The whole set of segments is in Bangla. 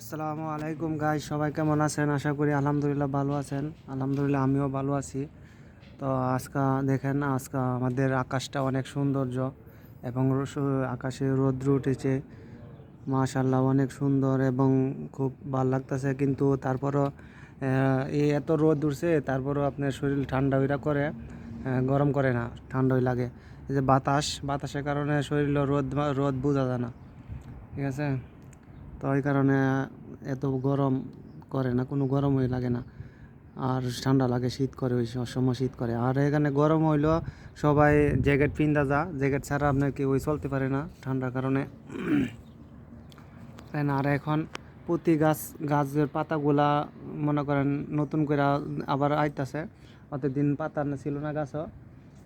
আসসালামু আলাইকুম গাই সবাই কেমন আছেন? আশা করি আলহামদুলিল্লাহ ভালো আছেন। আলহামদুলিল্লাহ আমিও ভালো আছি। তো আজকে দেখেন, আজকে আমাদের আকাশটা অনেক সৌন্দর্য এবং আকাশে রৌদ্র উঠেছে। মাশাল্লাহ অনেক সুন্দর এবং খুব ভালো লাগতেছে। কিন্তু তারপরও এই এত রোদ উঠছে, তারপরও আপনার শরীর ঠান্ডা ওইরা করে গরম করে না ঠান্ডাই লাগে। এই যে বাতাস, বাতাসের কারণে শরীর রোদ রোদ বোঝা যায় না। ঠিক আছে? তো ওই কারণে এত গরম করে না, কোনো গরমই লাগে না। আর ঠান্ডা লাগে, শীত করে, ওই সময় শীত করে। আর এখানে গরম হইল সবাই জ্যাকেট পিন্দা যা জ্যাকেট ছাড়া আপনার কি ওই চলতে পারে না ঠান্ডার কারণে। তাই না? আর এখন প্রতি গাছ, গাছের পাতাগুলা মনে করেন নতুন করে আবার আইতাছে। অতদিন পাতা না ছিল না গাছও।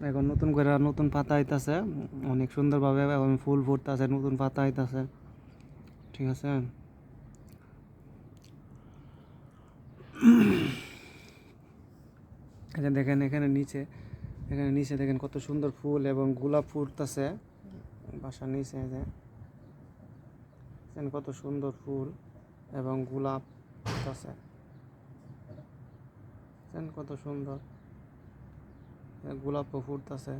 এখন নতুন করে নতুন পাতা আইতাছে। অনেক সুন্দরভাবে এবং ফুল ফুটতাছে, নতুন পাতা আইতাছে। ঠিক আছে? যে দেখেন এখানে নিচে এখানে নিচে দেখেন কত সুন্দর ফুল এবং গোলাপ ফুটতেছে। বাসার নিচে দেখেন কত সুন্দর ফুল এবং গোলাপ ফুটতেছে। দেখেন কত সুন্দর, গোলাপও ফুটতেছে।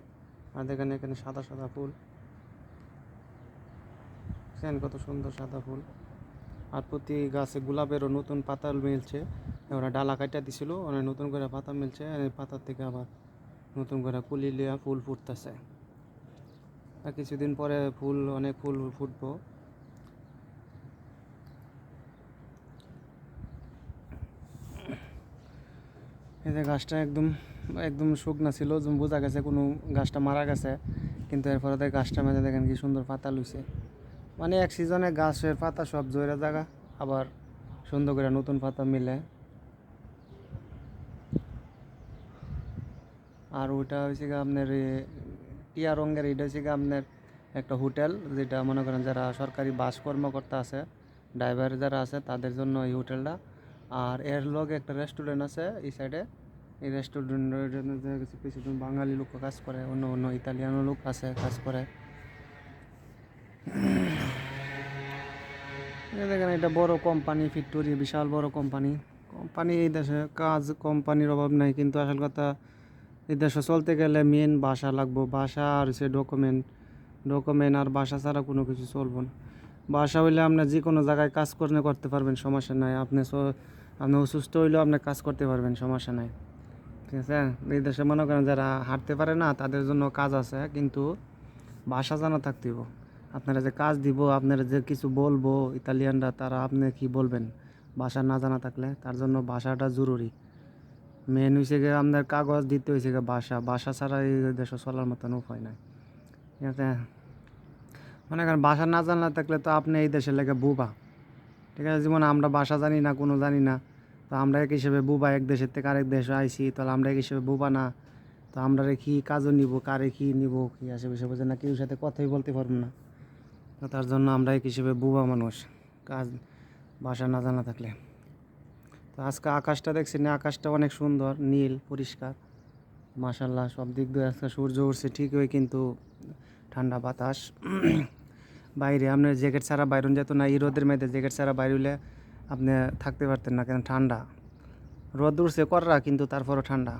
আর দেখেন এখানে সাদা সাদা ফুল। দেখেন কত সুন্দর সাদা ফুল। আর প্রতি গাছে গোলাপেরও নতুন পাতা মিলছে। ওরা ডালা কাটা দিছিল, ওরা নতুন করে পাতা মিলছে, আর পাতার থেকে আবার নতুন করে কুলি লিয়া ফুল ফুটতেছে। আর কিছুদিন পরে ফুল, অনেক ফুল ফুটবো। এই যে গাছটা একদম একদম শুকনা ছিল, বোঝা গেছে কোনো গাছটা মারা গেছে। কিন্তু এরপরে গাছটা মাঝে দেখেন কি সুন্দর পাতা লুইছে। মানে এক সিজনে গাছের পাতা সব জোরে জায়গা আবার সুন্দর করে নতুন পাতা মিলে। আর ওইটা হয়েছে গিয়ে আপনার টিয়া রঙের, এটা হচ্ছে গিয়ে আপনার একটা হোটেল, যেটা মনে করেন যারা সরকারি বাস কর্মকর্তা আছে, ড্রাইভার যারা আছে, তাদের জন্য এই হোটেলটা। আর এর লগে একটা রেস্টুরেন্ট আছে, এই সাইডে এই রেস্টুরেন্টের কিছু কিছু বাঙালি লোক কাজ করে, অন্য অন্য ইতালিয়ানো লোক আছে কাজ করে। দেখেন, এটা বড় কোম্পানি ফ্যাক্টরি বিশাল বড় কোম্পানি কোম্পানি এই দেশে, কাজ কোম্পানির অভাব নাই, কিন্তু আসল কথা, এই দেশে চলতে গেলে মেন ভাষা লাগবো। ভাষা আর হচ্ছে ডকুমেন্ট ডকুমেন্ট আর ভাষা ছাড়া কোনো কিছু চলবো না। বাসা হইলে আপনি যে কোনো জায়গায় কাজ করলে করতে পারবেন, সমস্যা নাই। আপনি আপনি অসুস্থ হইলেও আপনি কাজ করতে পারবেন, সমস্যা নাই। ঠিক আছে? এই দেশে মনে করেন যারা হাঁটতে পারে না, তাদের জন্য কাজ আছে, কিন্তু বাসা জানা থাকতে হবে। আপনারা যে কাজ দিব, আপনারা যে কিছু বলব, ইতালিয়ানরা তারা আপনি কি বলবেন? ভাষা না জানা থাকলে তার জন্য ভাষাটা জরুরি। মেন হয়েছে গিয়ে আপনার কাগজ দিতে হয়েছে গিয়ে ভাষা। ভাষা ছাড়া এই দেশে চলার মতন উপায় নাই। আছে? মনে করেন ভাষা না জানা থাকলে তো আপনি এই দেশের লেগে বুবা। ঠিক আছে? যেমন আমরা ভাষা জানি না, কোনো জানি না। তো আমরা এক হিসেবে বুবা, এক দেশের থেকে আরেক দেশে আইসি তাহলে আমরা এক হিসেবে বুবা না। তো আমরা কি কাজও নিব? কারে কি নিব? কি আসে বসে বসে না, কেউ সাথে কথাই বলতে পারব না। তো তার জন্য আমরা এক হিসেবে বুবা মানুষ। কাজ ভাষা না জানা থাকলে। তো আজকে আকাশটা দেখছি না, আকাশটা অনেক সুন্দর, নীল, পরিষ্কার। মাশাল্লাহ সব দিক দিয়ে আজকে সূর্য উঠছে ঠিক ঠিকই, কিন্তু ঠান্ডা বাতাস। বাইরে আপনার জ্যাকেট ছাড়া বাইরন যেত না, এই রোদের মেয়েদের জ্যাকেট ছাড়া বাইরে আপনি থাকতে পারতেন না, কেন ঠান্ডা। রোদ উঠছে কররা, কিন্তু তারপরও ঠান্ডা।